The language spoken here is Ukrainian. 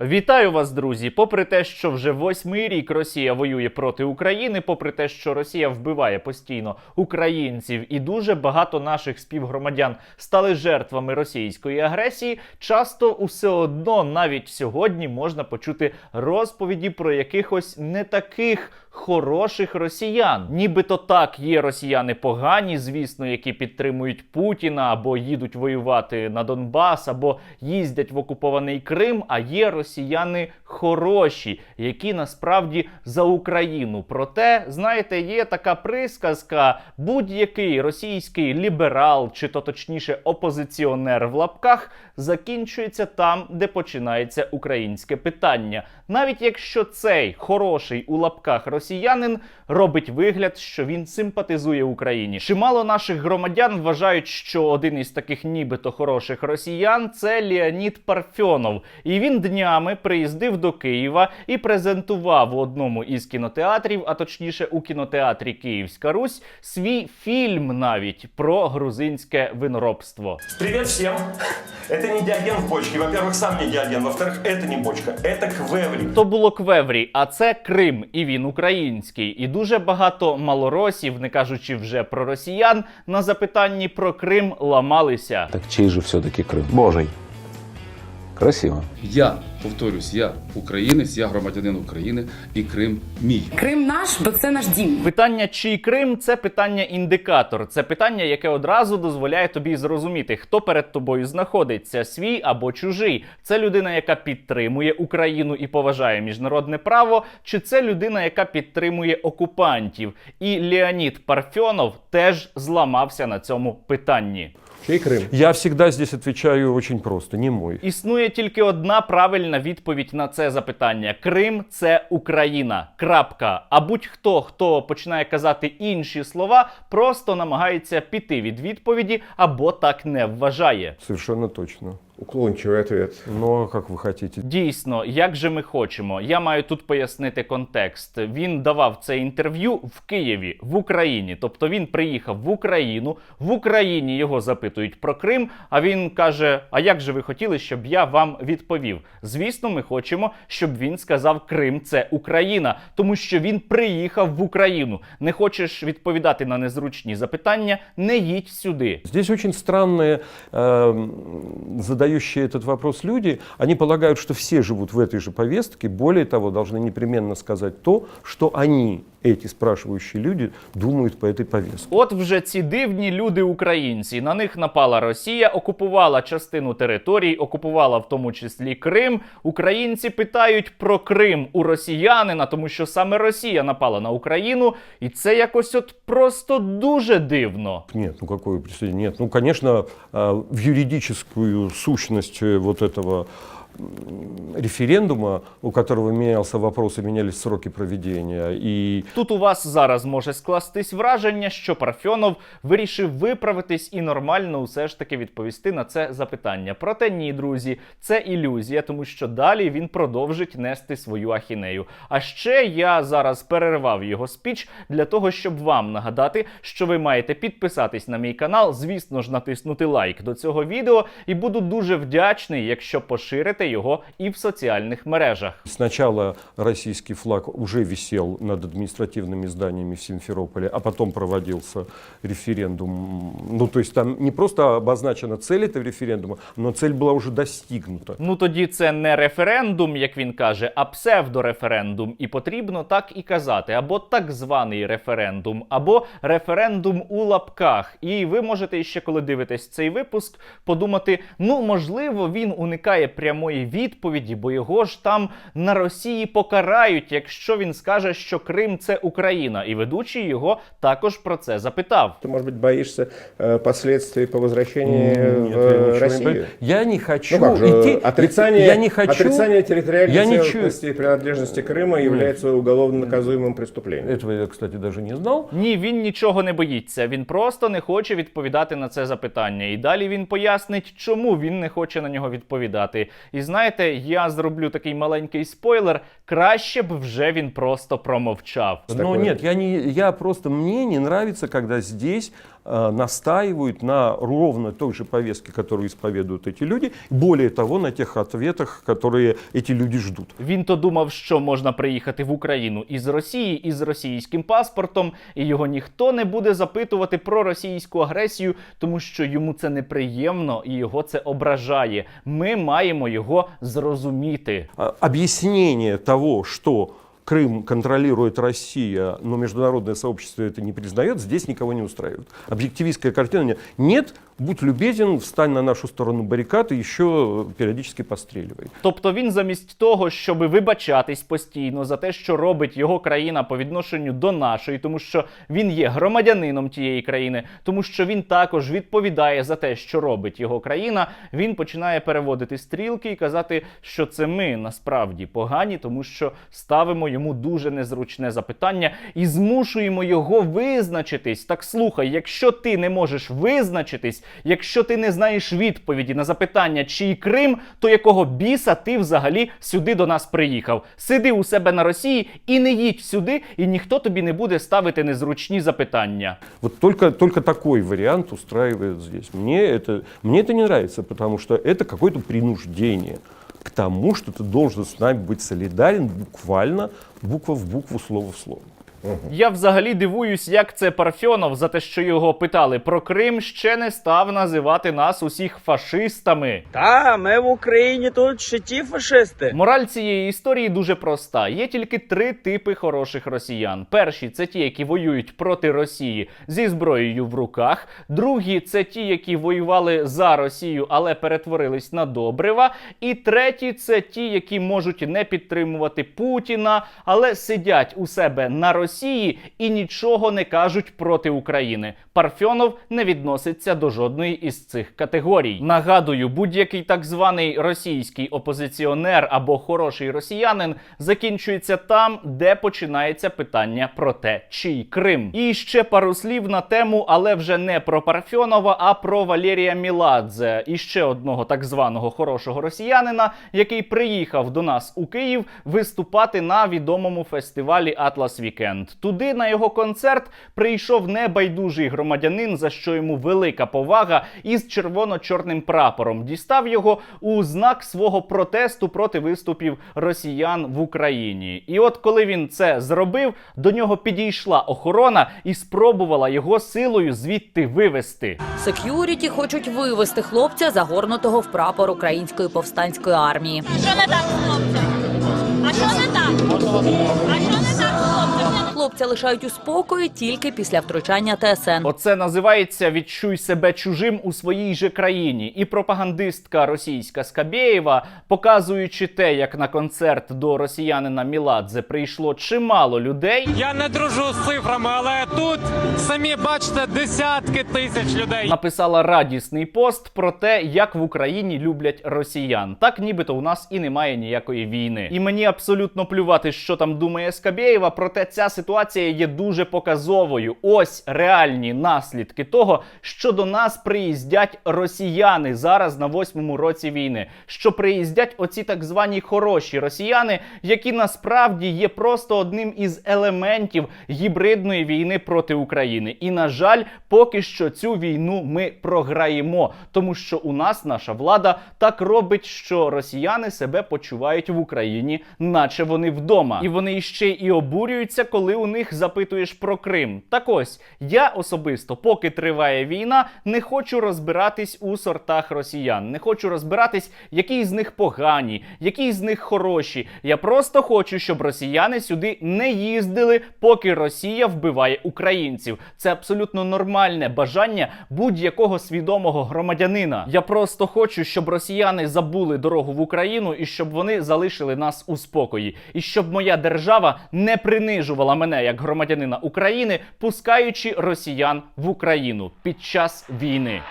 Вітаю вас, друзі! Попри те, що вже восьмий рік Росія воює проти України, попри те, що Росія вбиває постійно українців, і дуже багато наших співгромадян стали жертвами російської агресії, часто усе одно навіть сьогодні можна почути розповіді про якихось не таких. Хороших росіян, нібито так є росіяни погані, звісно, які підтримують Путіна або їдуть воювати на Донбас, або їздять в окупований Крим. А є росіяни хороші, які насправді за Україну. Проте, знаєте, є така присказка: будь-який російський ліберал, чи то точніше опозиціонер в лапках, закінчується там, де починається українське питання. Навіть якщо цей хороший у лапках росіянин робить вигляд, що він симпатизує Україні. Чимало наших громадян вважають, що один із таких нібито хороших росіян це Леонід Парфьонов. І він днями приїздив до Києва і презентував у одному із кінотеатрів, а точніше у кінотеатрі Київська Русь, свій фільм навіть про грузинське виноробство. Привет всем! Это не диаген в бочке. Во-первых, сам не диаген. Во-вторых, это не бочка. Это квеври. То було Квеврі, а це Крим, і він український. І дуже багато малоросів, не кажучи вже про росіян, на запитанні про Крим ламалися. Так чей же все-таки Крым? Божий. Красиво. Я повторюсь, я українець, я громадянин України і Крим мій. Крим наш, бо це наш дім. Питання, чий Крим це питання індикатор. Це питання, яке одразу дозволяє тобі зрозуміти, хто перед тобою знаходиться, свій або чужий. Це людина, яка підтримує Україну і поважає міжнародне право, чи це людина, яка підтримує окупантів. І Леонід Парфьонов теж зламався на цьому питанні. Чей Крим? Я всегда здесь отвечаю очень просто, не мой. Існує тільки одна правильна відповідь на це запитання: Крим це Україна. Крапка. А будь-хто, хто починає казати інші слова, просто намагається піти від відповіді або так не вважає. Совершенно точно. Уклончивый ответ. Но как вы хотите. Дійсно, як же ми хочемо. Я маю тут пояснити контекст. Він давав це інтерв'ю в Києві, в Україні. Тобто він приїхав в Україну, в Україні його запитують про Крим. А він каже: А як же ви хотіли, щоб я вам відповів? Звісно, ми хочемо, щоб він сказав Крим це Україна, тому що він приїхав в Україну. Не хочеш відповідати на незручні запитання, не їдь сюди. Здесь очень странные, э, задающие этот вопрос люди. Они полагают, что все живут в этой же повестке. Более того, должны непременно сказать то, что они, эти спрашивающие люди, думают по этой повестке. От вже ці дивні люди українці. На них напала Росія, окупувала частину територій, окупувала в тому числі Крим. Українці питають про Крим у росіянина, тому що саме Росія напала на Україну, і це якось от просто дуже дивно. Нет, ну какое присоединение? Нет, ну, конечно, э, в юридическую сущность вот этого референдума, у которого менялся вопрос и менялись сроки проведения, и Тут у вас зараз може скластись враження, що Парфьонов вирішив виправитись і нормально усе ж таки відповісти на це запитання. Проте ні, друзі, це ілюзія, тому що далі він продовжить нести свою ахінею. А ще я зараз перервав його спіч для того, щоб вам нагадати, що ви маєте підписатись на мій канал, звісно ж, натиснути лайк до цього відео, і буду дуже вдячний, якщо поширите його і в соціальних мережах. Сначала российский флаг уже висел над административными зданиями в Симферополе, а потом проводился референдум. Ну, то есть там не просто обозначена цель этого референдума, но цель была уже достигнута. Ну тоді це не референдум, як він каже, а псевдореферендум. І потрібно так і казати, або так званий референдум, або референдум у лапках. І ви можете ще, коли дивитесь цей випуск, подумати: ну можливо, він уникає прямої відповіді, бо його ж там на Росії покарають, якщо він скаже, що Крим це Україна. І ведучий його також про це запитав. Ты, может быть, боишься э, последствий по возвращении Нет, в я ничего не Россию? боюсь. Я не хочу Ну как же, идти. отрицание, я не хочу. отрицание территориальной я не целостности и принадлежности Крыма является уголовно наказуемым преступлением. Этого я, кстати, даже не знал. Ні, він нічого не боїться. Він просто не хоче відповідати на це запитання. І далі він пояснить, чому він не хоче на нього відповідати. І знаєте, я зроблю такий маленький спойлер. Краще б вже він просто промовчав. Ну ні, я, не, я просто, мені не нравится, когда здесь настаивают на ровно той же повестке, которую исповедуют эти люди, более того, на тех ответах, которые эти люди ждут. Він то думав, що можна приїхати в Україну із Росії із російським паспортом, і його ніхто не буде запитувати про російську агресію, тому що йому це неприємно і його це ображає. Ми маємо його зрозуміти. А, Объяснение того, что Крым контролирует Россия, но международное сообщество это не признает, здесь никого не устраивает. Объективистская картина нет. Нет, будь любезен, встань на нашу сторону баррикад и еще периодически постреливай. Тобто він замість того, щоб вибачатись постійно за те, що робить його країна по відношенню до нашої, тому що він є громадянином тієї країни, тому що він також відповідає за те, що робить його країна. Він починає переводити стрілки і казати, що це ми насправді погані, тому що ставимо йому дуже незручне запитання і змушуємо його визначитись. Так слухай, якщо ти не можеш визначитись, якщо ти не знаєш відповіді на запитання, чий Крим, то якого біса ти взагалі сюди до нас приїхав? Сиди у себе на Росії і не їдь сюди, і ніхто тобі не буде ставити незручні запитання. Вот только, только такой вариант устраивает здесь. Мне это, мне это не нравится, потому что это какое-то принуждение к тому, что ты должен с нами быть солидарен буквально, буква в букву, слово в слово. Я взагалі дивуюсь, як це Парфьонов за те, що його питали про Крим, ще не став називати нас усіх фашистами. Та, ми в Україні тут ще ті фашисти. Мораль цієї історії дуже проста. Є тільки три типи хороших росіян. Перші це ті, які воюють проти Росії зі зброєю в руках. Другі це ті, які воювали за Росію, але перетворились на добрива. І треті це ті, які можуть не підтримувати Путіна, але сидять у себе на Росії і нічого не кажуть проти України. Парфьонов не відноситься до жодної із цих категорій. Нагадую, будь-який так званий російський опозиціонер або хороший росіянин закінчується там, де починається питання про те, чий Крим. І ще пару слів на тему, але вже не про Парфьонова, а про Валерія Міладзе, і ще одного так званого хорошого росіянина, який приїхав до нас у Київ виступати на відомому фестивалі Атлас Вікенд. Туди на його концерт прийшов небайдужий громадянин, за що йому велика повага, із червоно-чорним прапором. Дістав його у знак свого протесту проти виступів росіян в Україні. І от коли він це зробив, до нього підійшла охорона і спробувала його силою звідти вивести. Сек'юріті хочуть вивести хлопця, загорнутого в прапор української повстанської армії. Що не так з хлопцем? А що не так? А що не так? Хлопця лишають у спокої тільки після втручання ТСН. Оце називається відчуй себе чужим у своїй же країні. І пропагандистка російська Скабєєва, показуючи те, як на концерт до росіянина Міладзе прийшло чимало людей. Я не дружу з цифрами, але тут самі бачите десятки тисяч людей. Написала радісний пост про те, як в Україні люблять росіян. Так нібито у нас і немає ніякої війни. І мені абсолютно плювати, що там думає Скабєєва, проте ця ситуація є дуже показовою. Ось реальні наслідки того, що до нас приїздять росіяни зараз на восьмому році війни. Що приїздять оці так звані хороші росіяни, які насправді є просто одним із елементів гібридної війни проти України. І на жаль, поки що цю війну ми програємо, тому що у нас наша влада так робить, що росіяни себе почувають в Україні, наче вони вдома, і вони ще і обурюються, коли у них запитуєш про Крим. Так ось я особисто, поки триває війна, не хочу розбиратись у сортах росіян, не хочу розбиратись, які з них погані, які з них хороші. Я просто хочу, щоб росіяни сюди не їздили, поки Росія вбиває українців. Це абсолютно нормальне бажання будь-якого свідомого громадянина. Я просто хочу, щоб росіяни забули дорогу в Україну і щоб вони залишили нас у спокої, і щоб моя держава не принижувала мене як громадянина України, пускаючи росіян в Україну під час війни.